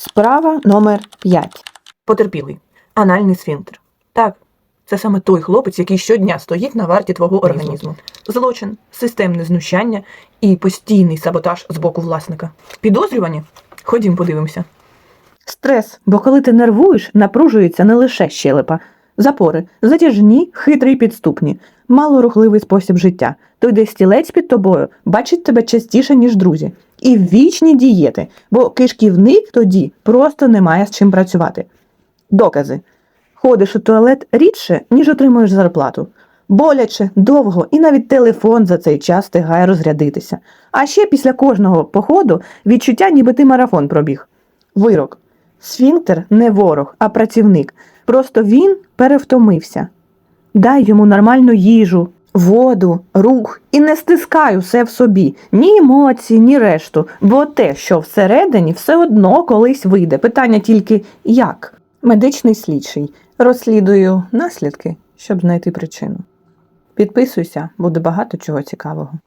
Справа номер 5. Потерпілий. Анальний сфінктер. Так, це саме той хлопець, який щодня стоїть на варті твого організму. Злочин, системне знущання і постійний саботаж з боку власника. Підозрювані? Ходім подивимося. Стрес, бо коли ти нервуєш, напружується не лише щелепа. Запори, затяжні, хитрі й підступні, малорухливий спосіб життя. Той, де стілець під тобою, бачить тебе частіше, ніж друзі. І вічні дієти, бо кишківник тоді просто не має з чим працювати. Докази. Ходиш у туалет рідше, ніж отримуєш зарплату. Боляче, довго, і навіть телефон за цей час встигає розрядитися. А ще після кожного походу відчуття, ніби ти марафон пробіг. Вирок. Сфінктер не ворог, а працівник. Просто він перевтомився. Дай йому нормальну їжу, воду, рух і не стискай усе в собі, ні емоції, ні решту, бо те, що всередині, все одно колись вийде. Питання тільки як? Медичний слідчий. Розслідую наслідки, щоб знайти причину. Підписуйся, буде багато чого цікавого.